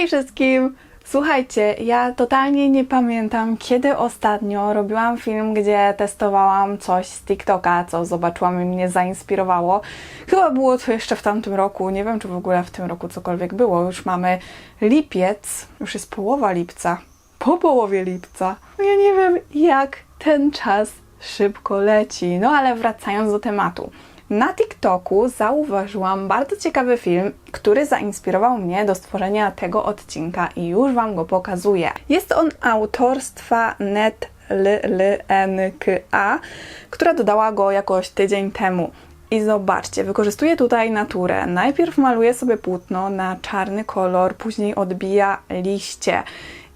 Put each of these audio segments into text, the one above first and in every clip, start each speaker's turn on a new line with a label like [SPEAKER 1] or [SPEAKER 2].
[SPEAKER 1] Hej wszystkim! Słuchajcie, ja totalnie nie pamiętam, kiedy ostatnio robiłam film, gdzie testowałam coś z TikToka, co zobaczyłam i mnie zainspirowało. Chyba było to jeszcze w tamtym roku, nie wiem czy w ogóle w tym roku cokolwiek było. Już mamy lipiec, już jest połowa lipca, po połowie lipca. No Ja nie wiem, jak ten czas szybko leci. No ale wracając do tematu. Na TikToku zauważyłam bardzo ciekawy film, który zainspirował mnie do stworzenia tego odcinka i już Wam go pokazuję. Jest on autorstwa NetLNKA, która dodała go jakoś tydzień temu. I zobaczcie, wykorzystuję tutaj naturę. Najpierw maluję sobie płótno na czarny kolor, później odbija liście.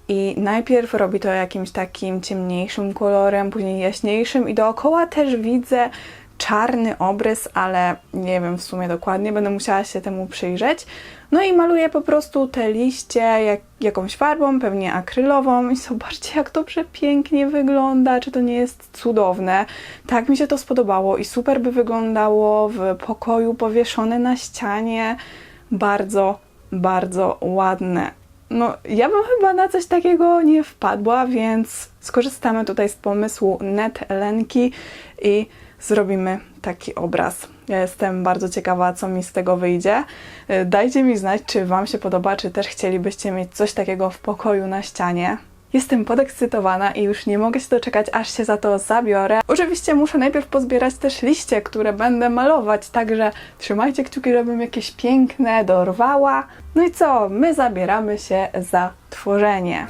[SPEAKER 1] I najpierw robi to jakimś takim ciemniejszym kolorem, później jaśniejszym i dookoła też widzę czarny obrys, ale nie wiem w sumie dokładnie, będę musiała się temu przyjrzeć. No i maluję po prostu te liście jak, jakąś farbą, pewnie akrylową i zobaczcie jak to przepięknie wygląda, czy to nie jest cudowne. Tak mi się to spodobało i super by wyglądało w pokoju powieszone na ścianie. Bardzo, bardzo ładne. No, ja bym chyba na coś takiego nie wpadła, więc skorzystamy tutaj z pomysłu NetLenki i zrobimy taki obraz. Ja jestem bardzo ciekawa, co mi z tego wyjdzie. Y, Dajcie mi znać, czy Wam się podoba, czy też chcielibyście mieć coś takiego w pokoju na ścianie. Jestem podekscytowana i już nie mogę się doczekać, aż się za to zabiorę. Oczywiście muszę najpierw pozbierać też liście, które będę malować, także trzymajcie kciuki, żebym jakieś piękne dorwała. No i co? My zabieramy się za tworzenie.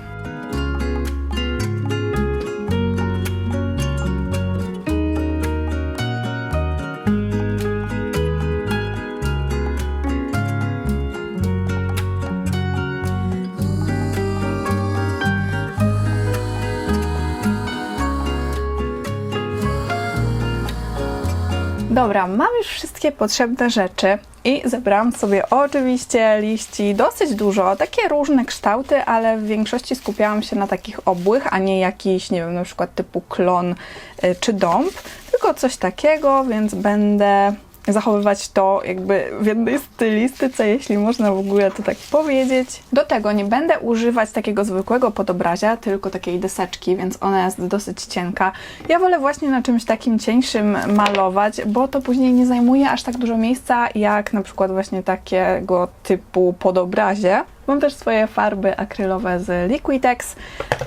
[SPEAKER 1] Dobra, mam już wszystkie potrzebne rzeczy i zebrałam sobie oczywiście liści dosyć dużo, takie różne kształty, ale w większości skupiałam się na takich obłych, a nie jakiś, nie wiem, na przykład typu klon y, czy dąb, tylko coś takiego, więc będę zachowywać to jakby w jednej stylistyce, jeśli można w ogóle to tak powiedzieć. Do tego nie będę używać takiego zwykłego podobrazia, tylko takiej deseczki, więc ona jest dosyć cienka. Ja wolę właśnie na czymś takim cieńszym malować, bo to później nie zajmuje aż tak dużo miejsca, jak na przykład właśnie takiego typu podobrazie. Mam też swoje farby akrylowe z Liquitex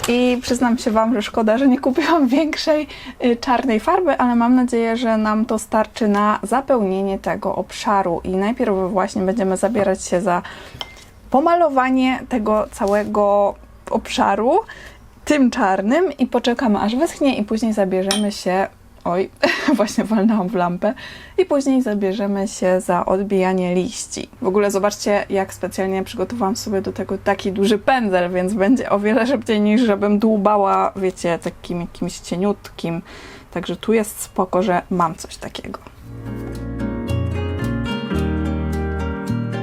[SPEAKER 1] i przyznam się Wam, że szkoda, że nie kupiłam większej y, czarnej farby, ale mam nadzieję, że nam to starczy na zapełnienie tego obszaru. I najpierw właśnie będziemy zabierać się za pomalowanie tego całego obszaru tym czarnym i poczekamy aż wyschnie i później zabierzemy się Oj, właśnie walnęłam w lampę. I później zabierzemy się za odbijanie liści. W ogóle zobaczcie, jak specjalnie przygotowałam sobie do tego taki duży pędzel, więc będzie o wiele szybciej niż żebym dłubała, wiecie, takim jakimś cieniutkim. Także tu jest spoko, że mam coś takiego.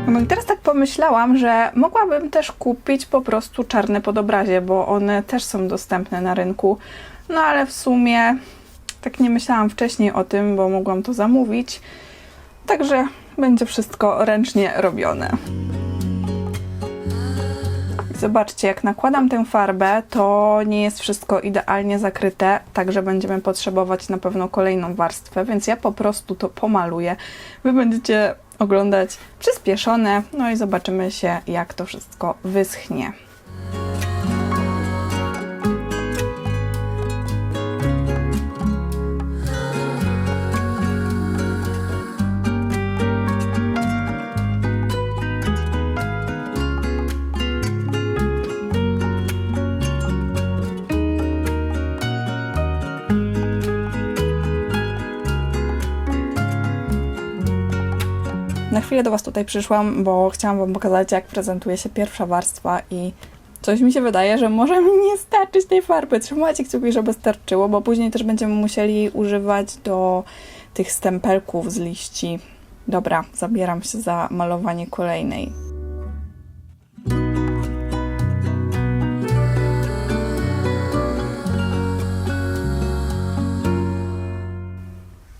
[SPEAKER 1] No i teraz tak pomyślałam, że mogłabym też kupić po prostu czarne podobrazie, bo one też są dostępne na rynku. No ale w sumie tak nie myślałam wcześniej o tym, bo mogłam to zamówić. Także będzie wszystko ręcznie robione. Zobaczcie, jak nakładam tę farbę, to nie jest wszystko idealnie zakryte, także będziemy potrzebować na pewno kolejną warstwę, więc ja po prostu to pomaluję. Wy będziecie oglądać przyspieszone, no i zobaczymy się, jak to wszystko wyschnie. Na chwilę do Was tutaj przyszłam, bo chciałam Wam pokazać, jak prezentuje się pierwsza warstwa i coś mi się wydaje, że może mi nie starczyć tej farby. Trzymajcie kciuki, żeby starczyło, bo później też będziemy musieli używać do tych stempelków z liści. Dobra, zabieram się za malowanie kolejnej.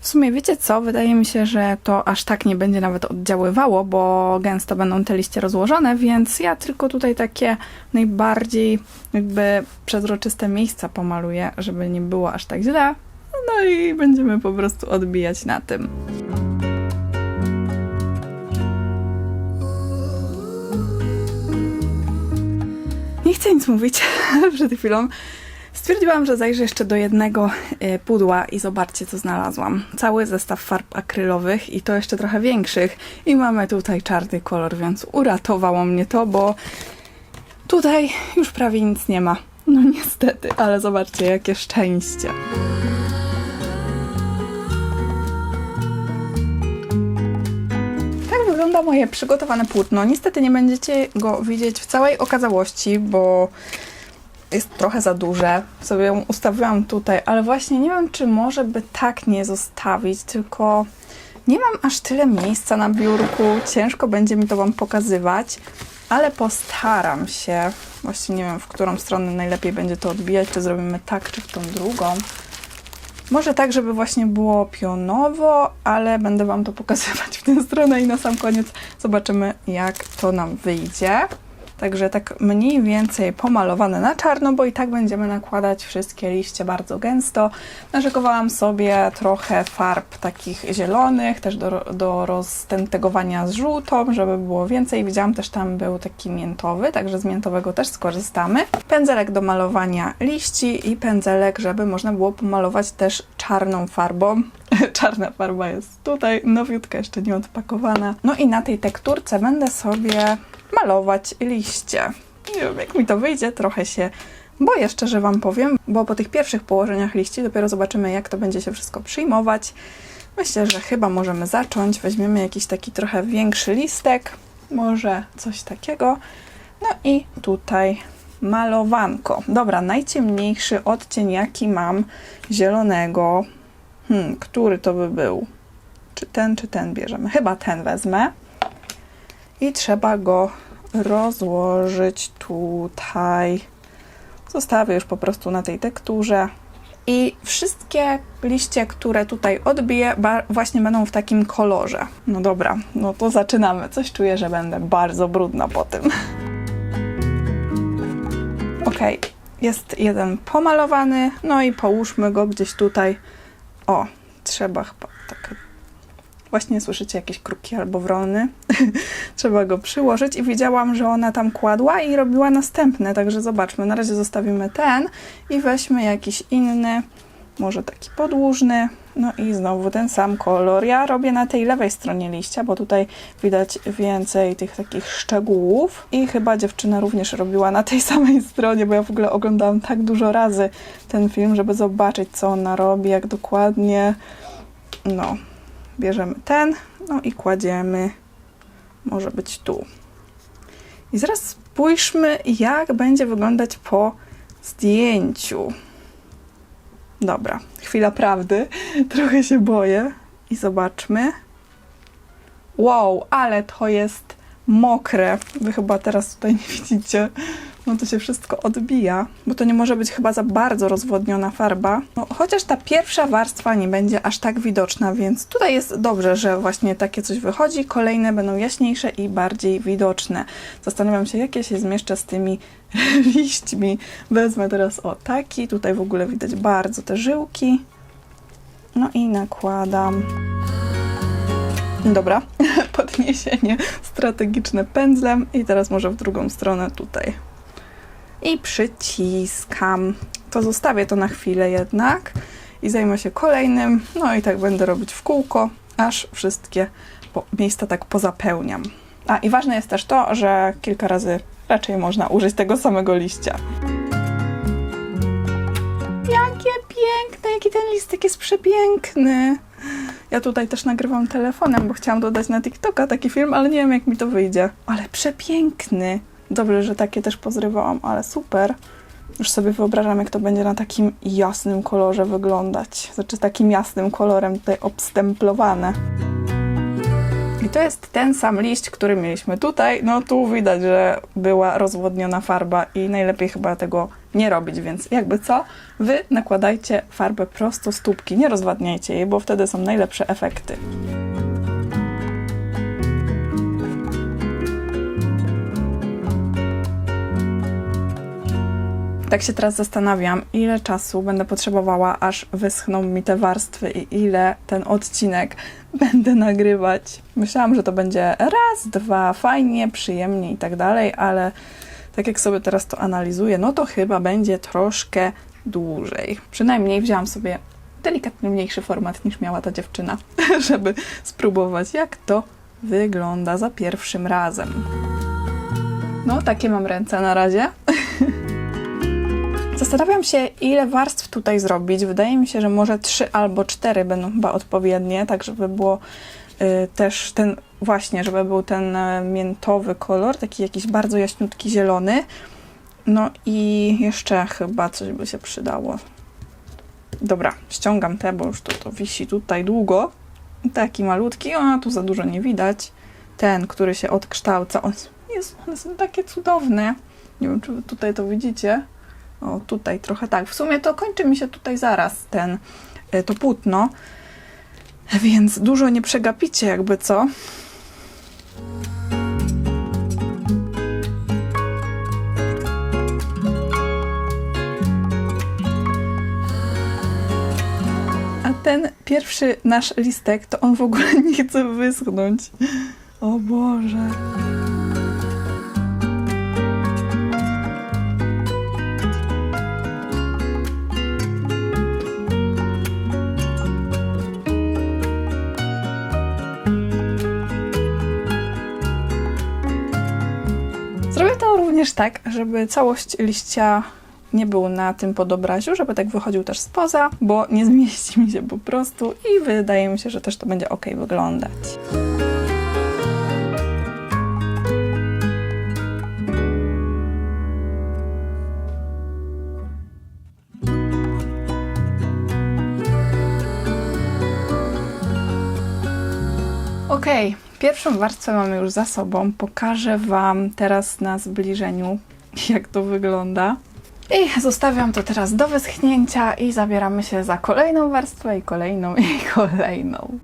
[SPEAKER 1] W sumie wiecie co? Wydaje mi się, że to aż tak nie będzie nawet oddziaływało, bo gęsto będą te liście rozłożone, więc ja tylko tutaj takie najbardziej jakby przezroczyste miejsca pomaluję, żeby nie było aż tak źle. No i będziemy po prostu odbijać na tym. Nie chcę nic mówić przed chwilą. Stwierdziłam, że zajrzę jeszcze do jednego e, pudła i zobaczcie, co znalazłam. Cały zestaw farb akrylowych i to jeszcze trochę większych. I mamy tutaj czarny kolor, więc uratowało mnie to, bo tutaj już prawie nic nie ma. No niestety, ale zobaczcie, jakie szczęście. Tak wygląda moje przygotowane płótno. Niestety nie będziecie go widzieć w całej okazałości, bo jest trochę za duże. Sobie ją ustawiłam tutaj, ale właśnie nie wiem, czy może by tak nie zostawić, tylko nie mam aż tyle miejsca na biurku. Ciężko będzie mi to Wam pokazywać, ale postaram się. Właśnie nie wiem, w którą stronę najlepiej będzie to odbijać, czy zrobimy tak, czy w tą drugą. Może tak, żeby właśnie było pionowo, ale będę Wam to pokazywać w tę stronę i na sam koniec zobaczymy, jak to nam wyjdzie. Także tak mniej więcej pomalowane na czarno, bo i tak będziemy nakładać wszystkie liście bardzo gęsto. Narzekowałam sobie trochę farb takich zielonych, też do, do roztentegowania z żółtą, żeby było więcej. Widziałam też tam był taki miętowy, także z miętowego też skorzystamy. Pędzelek do malowania liści i pędzelek, żeby można było pomalować też czarną farbą. Czarna farba jest tutaj, nowiutka, jeszcze nie odpakowana. No i na tej tekturce będę sobie malować liście. Nie wiem, jak mi to wyjdzie, trochę się boję, szczerze Wam powiem, bo po tych pierwszych położeniach liści dopiero zobaczymy, jak to będzie się wszystko przyjmować. Myślę, że chyba możemy zacząć. Weźmiemy jakiś taki trochę większy listek, może coś takiego. No i tutaj malowanko. Dobra, najciemniejszy odcień, jaki mam zielonego. Hmm, który to by był? Czy ten, czy ten bierzemy? Chyba ten wezmę i trzeba go rozłożyć tutaj. Zostawię już po prostu na tej tekturze. I wszystkie liście, które tutaj odbiję, właśnie będą w takim kolorze. No dobra, no to zaczynamy. Coś czuję, że będę bardzo brudna po tym. Ok, jest jeden pomalowany, no i połóżmy go gdzieś tutaj. O, trzeba chyba tak Właśnie słyszycie jakieś kruki albo wrony. Trzeba go przyłożyć i widziałam, że ona tam kładła i robiła następne, także zobaczmy. Na razie zostawimy ten i weźmy jakiś inny, może taki podłużny. No i znowu ten sam kolor. Ja robię na tej lewej stronie liścia, bo tutaj widać więcej tych takich szczegółów. I chyba dziewczyna również robiła na tej samej stronie, bo ja w ogóle oglądałam tak dużo razy ten film, żeby zobaczyć, co ona robi, jak dokładnie. No, bierzemy ten, no i kładziemy, może być tu. I zaraz spójrzmy, jak będzie wyglądać po zdjęciu. Dobra, chwila prawdy. Trochę się boję. I zobaczmy. Wow, ale to jest mokre. Wy chyba teraz tutaj nie widzicie no to się wszystko odbija, bo to nie może być chyba za bardzo rozwodniona farba. No, chociaż ta pierwsza warstwa nie będzie aż tak widoczna, więc tutaj jest dobrze, że właśnie takie coś wychodzi. Kolejne będą jaśniejsze i bardziej widoczne. Zastanawiam się, jakie się zmieszczę z tymi liśćmi. Wezmę teraz o taki. Tutaj w ogóle widać bardzo te żyłki. No i nakładam. Dobra, podniesienie strategiczne pędzlem i teraz może w drugą stronę tutaj i przyciskam. To zostawię to na chwilę jednak i zajmę się kolejnym. No i tak będę robić w kółko, aż wszystkie miejsca tak pozapełniam. A i ważne jest też to, że kilka razy raczej można użyć tego samego liścia. Jakie piękne, jaki ten listek jest przepiękny. Ja tutaj też nagrywam telefonem, bo chciałam dodać na TikToka taki film, ale nie wiem jak mi to wyjdzie. Ale przepiękny. Dobrze, że takie też pozrywałam, ale super. Już sobie wyobrażam, jak to będzie na takim jasnym kolorze wyglądać. Znaczy, takim jasnym kolorem tutaj obstemplowane. I to jest ten sam liść, który mieliśmy tutaj. No tu widać, że była rozwodniona farba i najlepiej chyba tego nie robić, więc jakby co, wy nakładajcie farbę prosto z tubki, nie rozwadniajcie jej, bo wtedy są najlepsze efekty. Tak się teraz zastanawiam, ile czasu będę potrzebowała, aż wyschną mi te warstwy i ile ten odcinek będę nagrywać. Myślałam, że to będzie raz, dwa, fajnie, przyjemnie i tak dalej, ale tak jak sobie teraz to analizuję, no to chyba będzie troszkę dłużej. Przynajmniej wzięłam sobie delikatnie mniejszy format niż miała ta dziewczyna, żeby spróbować, jak to wygląda za pierwszym razem. No, takie mam ręce na razie. Zastanawiam się, ile warstw tutaj zrobić. Wydaje mi się, że może trzy albo cztery będą chyba odpowiednie, tak żeby było y, też ten, właśnie, żeby był ten y, miętowy kolor, taki jakiś bardzo jaśniutki zielony. No i jeszcze chyba coś by się przydało. Dobra, ściągam te, bo już to, to wisi tutaj długo. Taki malutki, a tu za dużo nie widać. Ten, który się odkształca. On, jest, one są takie cudowne. Nie wiem, czy tutaj to widzicie. O, tutaj trochę tak. W sumie to kończy mi się tutaj zaraz ten, y, to płótno, więc dużo nie przegapicie, jakby co. A ten pierwszy nasz listek, to on w ogóle nie chce wyschnąć. O Boże. Również tak, żeby całość liścia nie był na tym podobraziu, żeby tak wychodził też spoza, bo nie zmieści mi się po prostu i wydaje mi się, że też to będzie ok wyglądać. Ok, pierwszą warstwę mamy już za sobą. Pokażę Wam teraz na zbliżeniu, jak to wygląda. I zostawiam to teraz do wyschnięcia i zabieramy się za kolejną warstwę i kolejną i kolejną.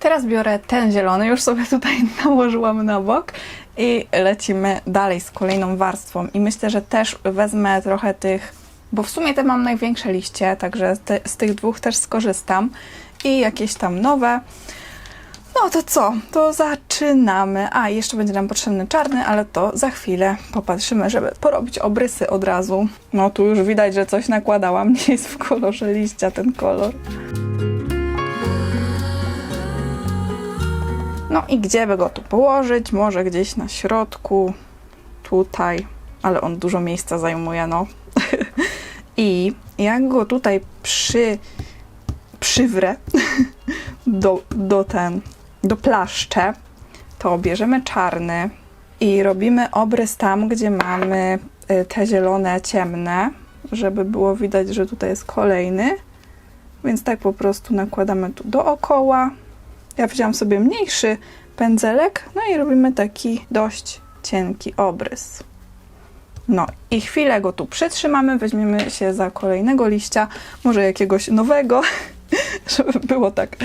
[SPEAKER 1] Teraz biorę ten zielony, już sobie tutaj nałożyłam na bok i lecimy dalej z kolejną warstwą. I myślę, że też wezmę trochę tych, bo w sumie te mam największe liście, także te, z tych dwóch też skorzystam i jakieś tam nowe. No to co? To zaczynamy. A, jeszcze będzie nam potrzebny czarny, ale to za chwilę popatrzymy, żeby porobić obrysy od razu. No tu już widać, że coś nakładałam. Nie jest w kolorze liścia ten kolor. No i gdzie by go tu położyć? Może gdzieś na środku, tutaj, ale on dużo miejsca zajmuje, no. I jak go tutaj przy, przywrę do, do ten, do plaszcze, to bierzemy czarny i robimy obrys tam, gdzie mamy y, te zielone ciemne, żeby było widać, że tutaj jest kolejny. Więc tak po prostu nakładamy tu dookoła. Ja wziąłam sobie mniejszy pędzelek, no i robimy taki dość cienki obrys. No i chwilę go tu przytrzymamy, weźmiemy się za kolejnego liścia, może jakiegoś nowego, żeby było tak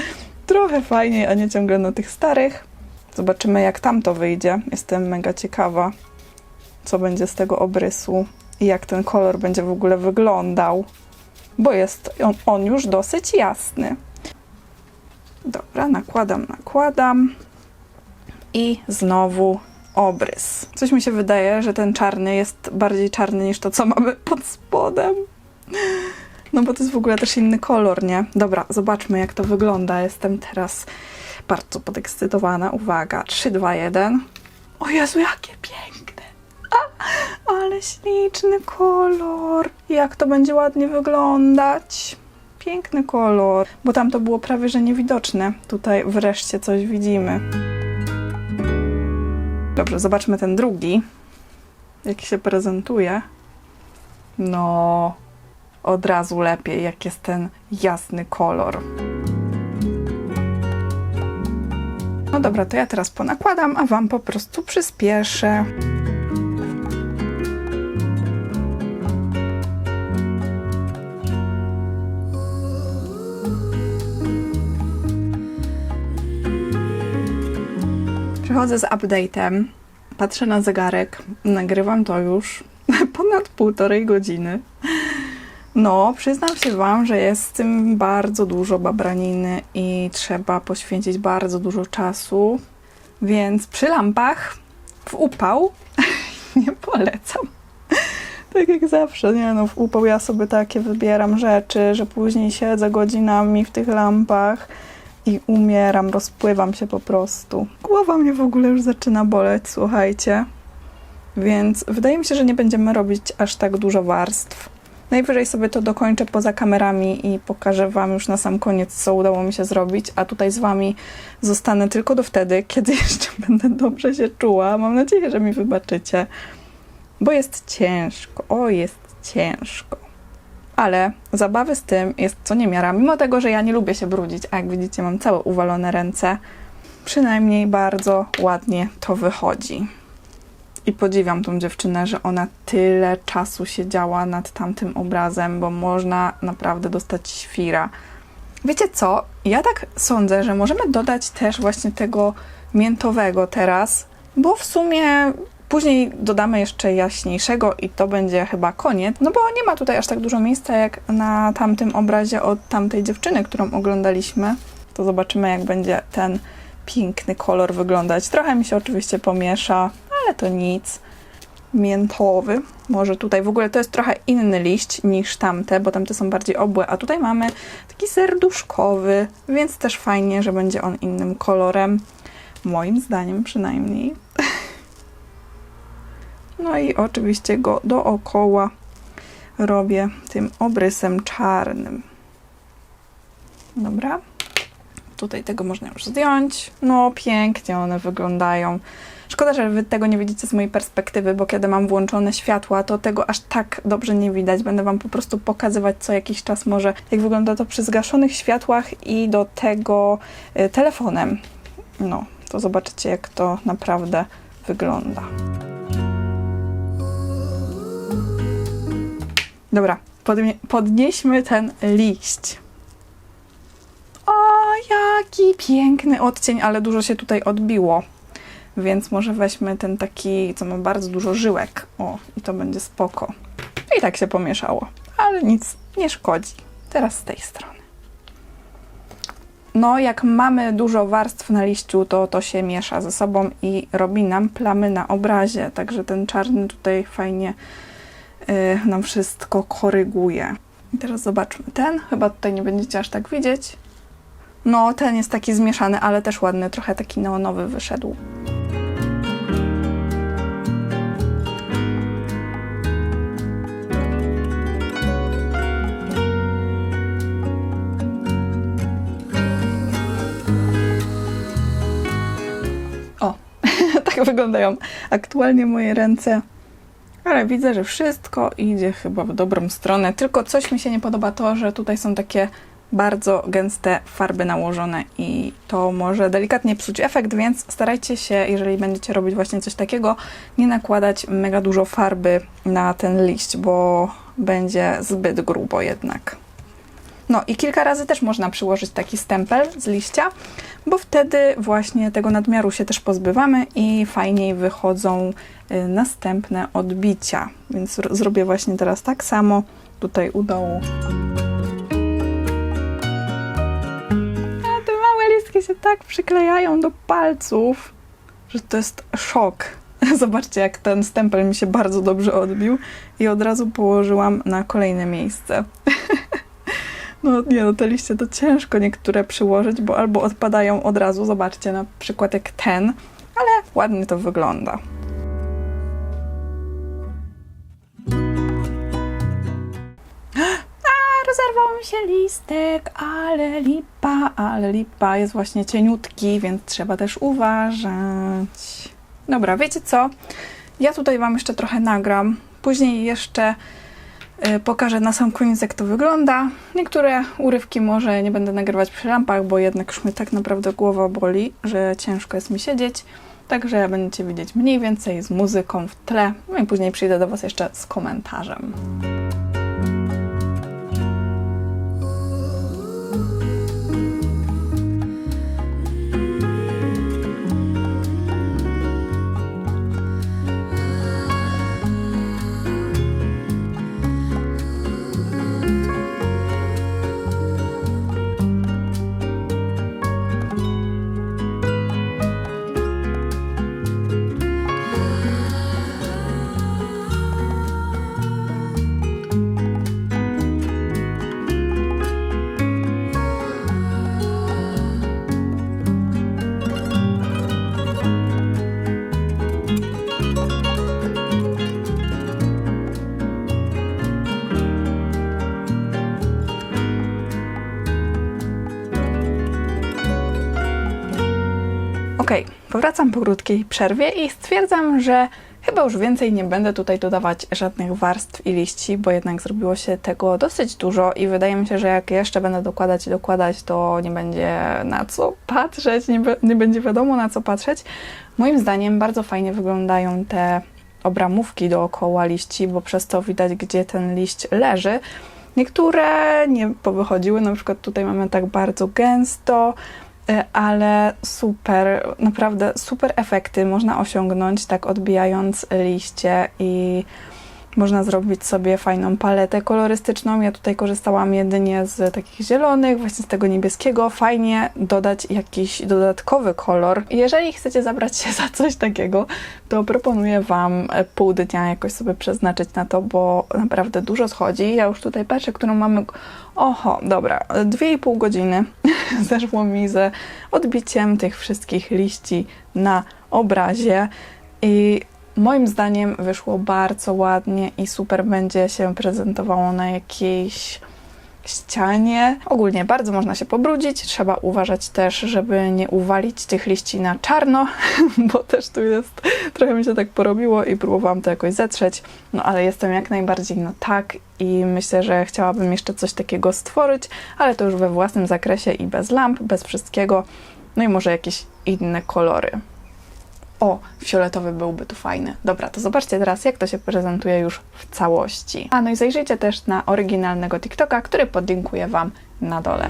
[SPEAKER 1] trochę fajniej, a nie ciągle na tych starych. Zobaczymy, jak tam to wyjdzie. Jestem mega ciekawa, co będzie z tego obrysu i jak ten kolor będzie w ogóle wyglądał, bo jest on, on już dosyć jasny. Dobra, nakładam, nakładam i znowu obrys. Coś mi się wydaje, że ten czarny jest bardziej czarny niż to, co mamy pod spodem. No bo to jest w ogóle też inny kolor, nie? Dobra, zobaczmy jak to wygląda. Jestem teraz bardzo podekscytowana. Uwaga, 3, 2, 1. O Jezu, jakie piękne! A, ale śliczny kolor. Jak to będzie ładnie wyglądać. Piękny kolor, bo tam to było prawie, że niewidoczne. Tutaj wreszcie coś widzimy. Dobrze, zobaczmy ten drugi. Jak się prezentuje. No, od razu lepiej, jak jest ten jasny kolor. No dobra, to ja teraz ponakładam, a Wam po prostu przyspieszę. Przychodzę z update'em, patrzę na zegarek, nagrywam to już ponad półtorej godziny. No, przyznam się Wam, że jest z tym bardzo dużo babraniny i trzeba poświęcić bardzo dużo czasu, więc przy lampach w upał nie polecam. Tak jak zawsze, nie no, w upał ja sobie takie wybieram rzeczy, że później siedzę godzinami w tych lampach i umieram, rozpływam się po prostu. Głowa mnie w ogóle już zaczyna boleć, słuchajcie. Więc wydaje mi się, że nie będziemy robić aż tak dużo warstw. Najwyżej sobie to dokończę poza kamerami i pokażę Wam już na sam koniec, co udało mi się zrobić, a tutaj z Wami zostanę tylko do wtedy, kiedy jeszcze będę dobrze się czuła. Mam nadzieję, że mi wybaczycie, bo jest ciężko. O, jest ciężko. Ale zabawy z tym jest co niemiara, mimo tego, że ja nie lubię się brudzić, a jak widzicie, mam całe uwalone ręce, przynajmniej bardzo ładnie to wychodzi. I podziwiam tą dziewczynę, że ona tyle czasu siedziała nad tamtym obrazem, bo można naprawdę dostać świra. Wiecie co? Ja tak sądzę, że możemy dodać też właśnie tego miętowego teraz, bo w sumie później dodamy jeszcze jaśniejszego i to będzie chyba koniec, no bo nie ma tutaj aż tak dużo miejsca jak na tamtym obrazie od tamtej dziewczyny, którą oglądaliśmy. To zobaczymy, jak będzie ten piękny kolor wyglądać. Trochę mi się oczywiście pomiesza, to nic. Miętowy. Może tutaj w ogóle to jest trochę inny liść niż tamte, bo tamte są bardziej obłe, a tutaj mamy taki serduszkowy, więc też fajnie, że będzie on innym kolorem. Moim zdaniem przynajmniej. No i oczywiście go dookoła robię tym obrysem czarnym. Dobra. Tutaj tego można już zdjąć. No, pięknie one wyglądają. Szkoda, że wy tego nie widzicie z mojej perspektywy, bo kiedy mam włączone światła, to tego aż tak dobrze nie widać. Będę wam po prostu pokazywać co jakiś czas może, jak wygląda to przy zgaszonych światłach i do tego y, telefonem. No, to zobaczycie, jak to naprawdę wygląda. Dobra, podnie- podnieśmy ten liść. O, jaki piękny odcień, ale dużo się tutaj odbiło. Więc może weźmy ten taki, co ma bardzo dużo żyłek. O, i to będzie spoko. I tak się pomieszało, ale nic nie szkodzi. Teraz z tej strony. No, jak mamy dużo warstw na liściu, to to się miesza ze sobą i robi nam plamy na obrazie. Także ten czarny tutaj fajnie y, nam wszystko koryguje. I teraz zobaczmy ten. Chyba tutaj nie będziecie aż tak widzieć. No, ten jest taki zmieszany, ale też ładny, trochę taki neonowy wyszedł. Wyglądają aktualnie moje ręce. Ale widzę, że wszystko idzie chyba w dobrą stronę. Tylko coś mi się nie podoba to, że tutaj są takie bardzo gęste farby nałożone i to może delikatnie psuć efekt, więc starajcie się, jeżeli będziecie robić właśnie coś takiego, nie nakładać mega dużo farby na ten liść, bo będzie zbyt grubo jednak. No i kilka razy też można przyłożyć taki stempel z liścia, bo wtedy właśnie tego nadmiaru się też pozbywamy i fajniej wychodzą y, następne odbicia. Więc zrobię właśnie teraz tak samo tutaj u dołu. A te małe listki się tak przyklejają do palców, że to jest szok. Zobaczcie, jak ten stempel mi się bardzo dobrze odbił i od razu położyłam na kolejne miejsce. No nie, no te liście to ciężko niektóre przyłożyć, bo albo odpadają od razu, zobaczcie na przykład jak ten, ale ładnie to wygląda. Rozerwał mi się listek, ale lipa, ale lipa jest właśnie cieniutki, więc trzeba też uważać. Dobra, wiecie co? Ja tutaj Wam jeszcze trochę nagram. Później jeszcze Pokażę na sam koniec, jak to wygląda. Niektóre urywki może nie będę nagrywać przy lampach, bo jednak już mnie tak naprawdę głowa boli, że ciężko jest mi siedzieć. Także będziecie widzieć mniej więcej z muzyką w tle. No i później przyjdę do Was jeszcze z komentarzem. Powracam po krótkiej przerwie i stwierdzam, że chyba już więcej nie będę tutaj dodawać żadnych warstw i liści, bo jednak zrobiło się tego dosyć dużo i wydaje mi się, że jak jeszcze będę dokładać i dokładać, to nie będzie na co patrzeć, nie, nie będzie wiadomo na co patrzeć. Moim zdaniem bardzo fajnie wyglądają te obramówki dookoła liści, bo przez to widać, gdzie ten liść leży. Niektóre nie powychodziły, na przykład tutaj mamy tak bardzo gęsto, ale super, naprawdę super efekty można osiągnąć, tak odbijając liście i można zrobić sobie fajną paletę kolorystyczną. Ja tutaj korzystałam jedynie z takich zielonych, właśnie z tego niebieskiego. Fajnie dodać jakiś dodatkowy kolor. Jeżeli chcecie zabrać się za coś takiego, to proponuję Wam e, pół dnia jakoś sobie przeznaczyć na to, bo naprawdę dużo schodzi. Ja już tutaj patrzę, którą mamy. Oho, dobra, dwie i pół godziny zeszło mi ze odbiciem tych wszystkich liści na obrazie i moim zdaniem wyszło bardzo ładnie i super będzie się prezentowało na jakiejś ścianie. Ogólnie bardzo można się pobrudzić. Trzeba uważać też, żeby nie uwalić tych liści na czarno, bo też tu jest, trochę mi się tak porobiło i próbowałam to jakoś zetrzeć. No ale jestem jak najbardziej no tak i myślę, że chciałabym jeszcze coś takiego stworzyć, ale to już we własnym zakresie i bez lamp, bez wszystkiego. No i może jakieś inne kolory. O, fioletowy byłby tu fajny. Dobra, to zobaczcie teraz, jak to się prezentuje już w całości. A no i zajrzyjcie też na oryginalnego TikToka, który podlinkuję Wam na dole.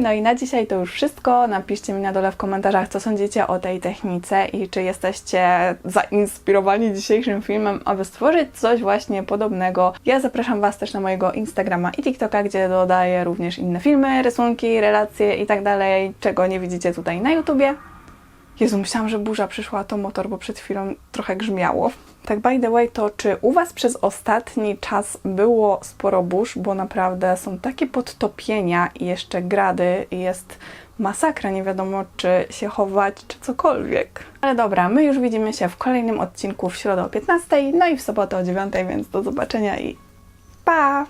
[SPEAKER 1] No i na dzisiaj to już wszystko. Napiszcie mi na dole w komentarzach, co sądzicie o tej technice i czy jesteście zainspirowani dzisiejszym filmem, aby stworzyć coś właśnie podobnego. Ja zapraszam Was też na mojego Instagrama i TikToka, gdzie dodaję również inne filmy, rysunki, relacje i tak dalej, czego nie widzicie tutaj na YouTubie. Jezu, myślałam, że burza przyszła, to motor, bo przed chwilą trochę grzmiało. Tak by the way, to czy u Was przez ostatni czas było sporo burz, bo naprawdę są takie podtopienia i jeszcze grady i jest masakra, nie wiadomo czy się chować, czy cokolwiek. Ale dobra, my już widzimy się w kolejnym odcinku w środę o 15, no i w sobotę o 9, więc do zobaczenia i pa!